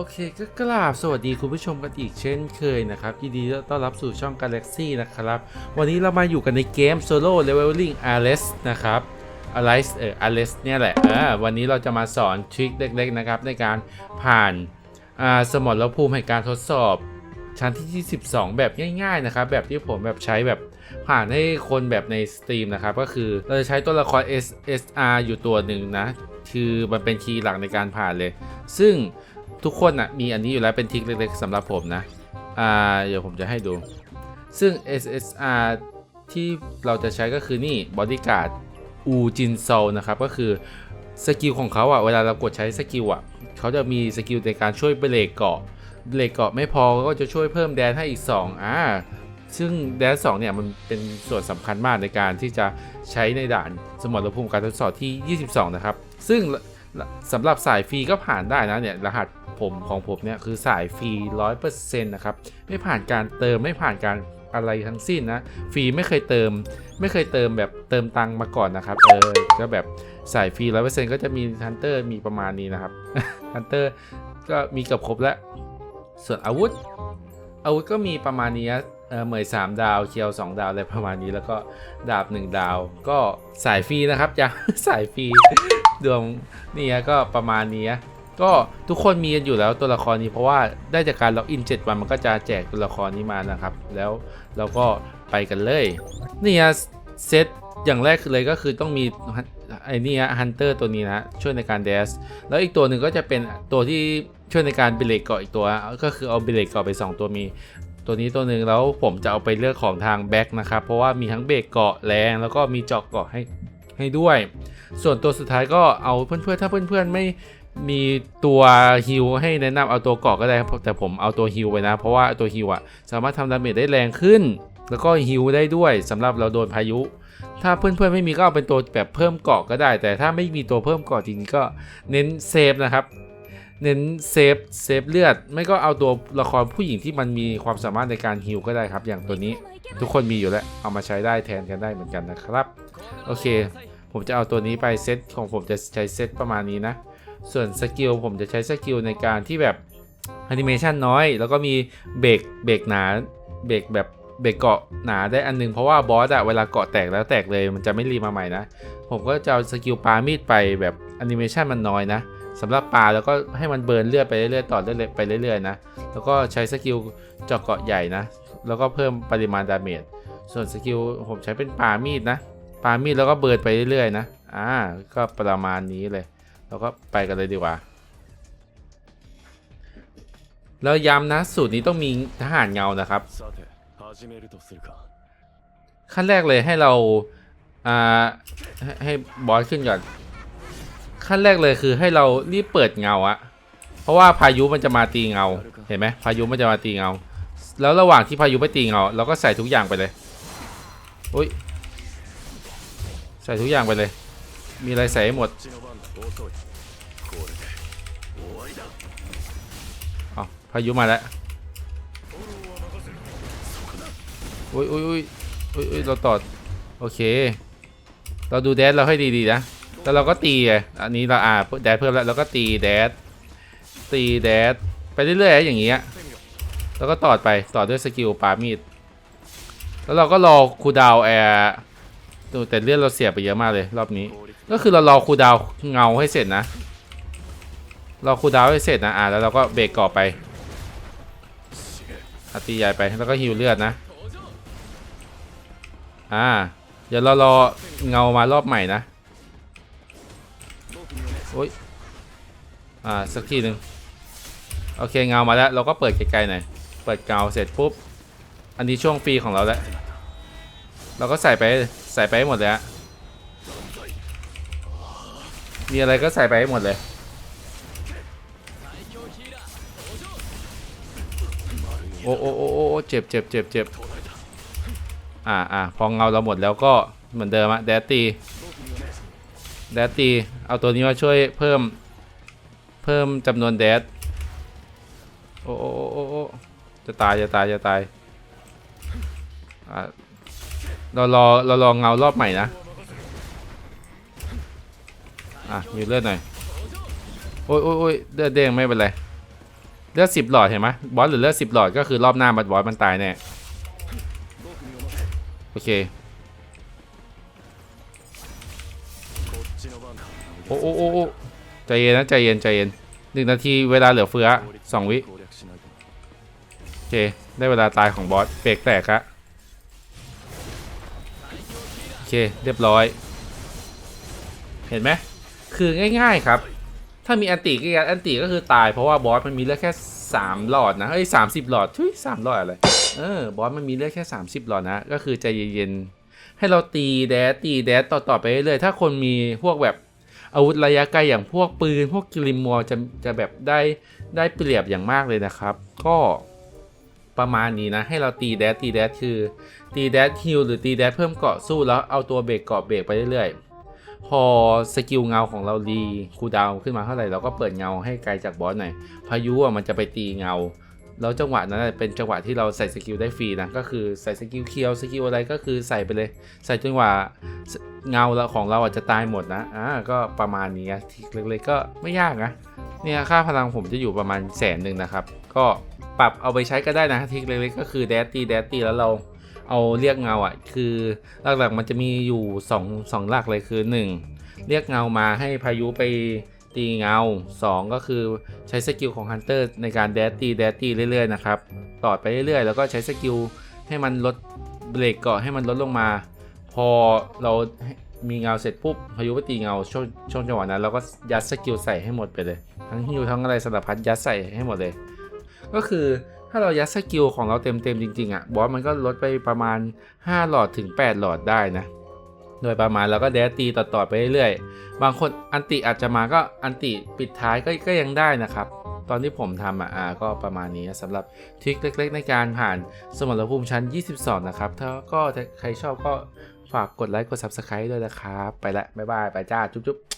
โอเคก็กราบสวัสดีคุณผู้ชมกันอีกเช่นเคยนะครับยินดีต้อนรับสู่ช่อง Galaxy นะครับ วันนี้เรามาอยู่กันในเกม Solo Leveling Alice นะครับ Alice เออ Alice เนี่ยแหละอ่าวันนี้เราจะมาสอนทริคเล็กๆนะครับในการผ่านอ่าสมรภูมิแห่งการทดสอบชั้นที่ 22 แบบง่าย ๆ นะครับ แบบที่ผมแบบใช้แบบผ่านให้คนแบบในสตรีมนะครับ ก็คือเราจะใช้ตัวละคร SSR อยู่ตัวหนึ่งนะ คือมันเป็นคีย์หลักในการผ่านเลย ซึ่ง ทุกคนอะมีอันนี้อยู่แล้วเป็นทริคเล็กๆสำหรับผมนะอ่าเดี๋ยวผมจะให้ดู ซึ่ง SSR ที่เราจะใช้ก็คือนี่ Bodyguard อูจินโซนะครับ ก็คือสกิลของเขาอะเวลาเรากดใช้สกิลอะเขาจะมีสกิลในการช่วยเบรกเกาะเบรกเกาะไม่พอก็จะช่วยเพิ่มแดนให้อีก 2อ่าซึ่งแดน2เนี่ยมันเป็นส่วนสำคัญมากในการที่จะใช้ในด่านสมรภูมิการทดสอบที่ 22 นะครับ ซึ่ง สำหรับสายฟรีก็ผ่านได้นะเนี่ยรหัสผมของผมเนี่ยคือสายฟรี100%นะครับไม่ผ่านการเติมไม่ผ่านการอะไรทั้งสิ้นนะฟรีไม่เคยเติม ไม่เคยเติมแบบเติมตังมาก่อนนะครับเออก็แบบสายฟรี100%ก็จะมีฮันเตอร์มีประมาณนี้นะครับฮันเตอร์ก็มีเกือบครบแล้ว ส่วนอาวุธ อาวุธก็มีประมาณนี้เออเหมย3 ดาวเคียว2 ดาวอะไรประมาณนี้แล้วก็ดาบ 1 ดาว ก็สายฟรีนะครับยังสายฟรี ดวงนี่ฮะก็ประมาณนี้ก็ทุกคนมีกันอยู่แล้วตัวละครนี้เพราะว่าได้จากการล็อกอิน 7 วันมันก็จะแจกตัวละครนี้มานะครับ แล้วเราก็ไปกันเลย นี่ฮะเซตอย่างแรกเลยก็คือต้องมีไอ้นี่ฮะฮันเตอร์ตัวนี้นะช่วยในการเดสแล้วอีกตัวหนึ่งก็จะเป็นตัวที่ช่วยในการเบรกเกาะอีกตัว ก็คือเอาเบรกเกาะไป 2 ตัวมี ตัวนี้ตัวหนึ่งแล้วผมจะเอาไปเลือกของทางแบ็คนะครับ เพราะว่ามีทั้งเบรกเกาะแรงแล้วก็มีเจาะเกาะให้ ให้ด้วย ส่วนตัวสุดท้ายก็เอาเพื่อนๆ ถ้าเพื่อนๆไม่มีตัวฮิลให้แนะนำเอาตัวเกาะก็ได้ แต่ผมเอาตัวฮิลไปนะ เพราะว่าตัวฮิลอะสามารถทำดาเมจได้แรงขึ้น แล้วก็ฮิลได้ด้วยสำหรับเราโดนพายุ ถ้าเพื่อนๆไม่มีก็เอาเป็นตัวแบบเพิ่มเกาะก็ได้ แต่ถ้าไม่มีตัวเพิ่มเกาะจริงๆก็เน้นเซฟนะครับเน้นเซฟเซฟเลือด ไม่ก็เอาตัวละครผู้หญิงที่มันมีความสามารถในการฮิลก็ได้ครับ อย่างตัวนี้ทุกคนมีอยู่แล้ว เอามาใช้ได้แทนกันได้เหมือนกันนะครับ โอเค ผมจะเอาตัวนี้ไปเซตของผมจะใช้เซตประมาณนี้นะ ส่วนสกิลผมจะใช้สกิลในการที่แบบแอนิเมชันน้อย แล้วก็มีเบรกเบรกหนาเบรกแบบเบรกเกาะหนาได้อันนึงเพราะว่าบอสอะเวลาเกาะแตกแล้วแตกเลยมันจะไม่รีมาใหม่นะ ผมก็จะเอาสกิลปามีดไปแบบแอนิเมชันมันน้อยนะสำหรับปลาแล้วก็ให้มันเบิร์นเลือดไปเรื่อยๆต่อเรื่อยๆไปเรื่อยๆนะ แล้วก็ใช้สกิลเจาะเกาะใหญ่นะ แล้วก็เพิ่มปริมาณดาเมจ ส่วนสกิลผมใช้เป็นปลามีดนะ ปามีดแล้วก็เบิร์ดไปเรื่อยๆนะ อ่า ก็ประมาณนี้เลย เราก็ไปกันเลยดีกว่า แล้วย้ำนะสูตรนี้ต้องมีทหารเงานะครับ ขั้นแรกเลยให้เรา อ่า ให้บอสขึ้นก่อน ขั้นแรกเลยคือให้เรารีบเปิดเงาอะเพราะว่าพายุมันจะมาตีเงา เห็นไหมพายุมันจะมาตีเงา แล้วระหว่างที่พายุไปตีเงาเราก็ใส่ทุกอย่างไปเลย อุ้ย ใส่ทุกอย่างไปเลย มีอะไรใส่หมดเอพายุมาแล้วอุ้ยอุ้ยอุ้ยอุ้ยอ้ยเราตอด โอเค เราดูแดดเราให้ดีๆนะแล้วเราก็ตีอันนี้เราอ่าแดดเพิ่มแล้วเราก็ตีแดด ตีแดดไปเรื่อยๆอย่างเงี้ย แล้วก็ตอดไป ตอดด้วยสกิลปามีด แล้วเราก็รอคูดาวแอร์ ดูแต่เลือดเราเสียไปเยอะมากเลยรอบนี้ ก็คือเรารอคูดาวเงาให้เสร็จนะรอคูดาวให้เสร็จนะอ่าแล้วเราก็เบรกก่อไปอาตีใหญ่ไปแล้วก็ฮิวเลือดนะ อ่า เดี๋ยวเรารอเงามารอบใหม่นะโอ้ยอ่าสักทีหนึ่งโอเคเงามาแล้วเราก็เปิดไกลๆหน่อยเปิดเงาเสร็จปุ๊บ อันนี้ช่วงฟรีของเราแล้ว เราก็ใส่ไปใส่ไปหมดเลยฮะมีอะไรก็ใส่ไปหมดเลย โอ้โอ้โอ้โอ้เจ็บเจ็บเจ็บเจ็บอ่าอ่าพอเงาเราหมดแล้วก็เหมือนเดิมอะแดดตีแดดตีเอาตัวนี้มาช่วยเพิ่มเพิ่มจำนวนแดดโอ้โอ้โอ้โอ้จะตายจะตายจะตายอ่า เรารอเรารอเงารอบใหม่นะ อะมีเลือดหน่อย โอ้ยโอ้ยโอ้ยเลือดเด้งไม่เป็นไร เลือดสิบหลอดเห็นไหมบอสหรือเลือดสิบหลอดก็คือรอบหน้าบัดบอสมันตายแน่ โอเค โอ้โอ้โอ้ใจเย็นนะใจเย็นใจเย็นหนึ่งนาทีเวลาเหลือเฟือสองวิ โอเค ได้เวลาตายของบอสเบรกแตกอะ เคเรียบร้อย เห็นไหมคือง่าย ๆครับ ถ้ามีอันติก็ยัดอันติก็คือตายเพราะว่าบอสมันมีเลือดแค่ 3 หลอดนะเอ้ยสามสิบหลอดทุยสามหลอดอะไรเออบอสมันมีเลือดแค่ 30 หลอดนะ ก็คือใจเย็นๆให้เราตีแดดตีแดดต่อๆไปเรื่อยๆถ้าคนมีพวกแบบอาวุธระยะไกลอย่างพวกปืน พวกกิลิมัวจะจะแบบได้ได้เปรียบอย่างมากเลยนะครับ ก็ ประมาณนี้นะ ให้เราตีแดดตีแดดคือ ตีแดดฮิลหรือตีแดดเพิ่มเกาะสู้แล้วเอาตัวเบรกเกาะเบรกไปเรื่อยๆ พอสกิลเงาของเราดีคูดาวขึ้นมาเท่าไหร่เราก็เปิดเงาให้ไกลจากบอสหน่อยพายุอะมันจะไปตีเงาแล้วจังหวะนั้นเป็นจังหวะที่เราใส่สกิลได้ฟรีนะก็คือใส่สกิลเคียวสกิลอะไรก็คือใส่ไปเลย ใส่จนกว่าเงาเราของเราอาจจะตายหมดนะอ่าก็ประมาณนี้ทิกเล็กๆก็ไม่ยากนะเนี่ยค่าพลังผมจะอยู่ประมาณแสนหนึ่งนะครับ ก็ ปรับเอาไปใช้ก็ได้นะทิกเล็กๆก็คือแดดตีแดดตีแล้วเราเอาเรียกเงาอะ คือหลักๆมันจะมีอยู่2องสองหลักเลยคือ 1 เรียกเงามาให้พายุไปตีเงา 2 ก็คือใช้สกิลของฮันเตอร์ในการแดดตีแดดตีเรื่อยๆนะครับต่อไปเรื่อยๆ แล้วก็ใช้สกิลให้มันลดเบรกเกาะให้มันลดลงมา พอเรามีเงาเสร็จปุ๊บพายุไปตีเงาช่วงช่วงจังหวะนั้นเราก็ยัดสกิลใส่ให้หมดไปเลย ทั้งฮิวทั้งอะไรสารพัดยัดใส่ให้หมดเลย ก็คือถ้าเรายัดสกิลของเราเต็มๆจริงๆอะบอสมันก็ลดไปประมาณ 5 หลอดถึง 8 หลอดได้นะ โดยประมาณเราก็แดดตีต่อๆไปเรื่อยๆ บางคนอันติอาจจะมาก็อันติปิดท้ายก็ก็ยังได้นะครับ ตอนที่ผมทำอะอาก็ประมาณนี้สำหรับทริคเล็กๆ ในการผ่านสมรภูมิชั้น 22 นะครับ ถ้าก็ใครชอบก็ฝากกดไลค์กด Subscribe ด้วยนะครับ ไปละบ๊ายบายไปจ้าจุ๊บๆ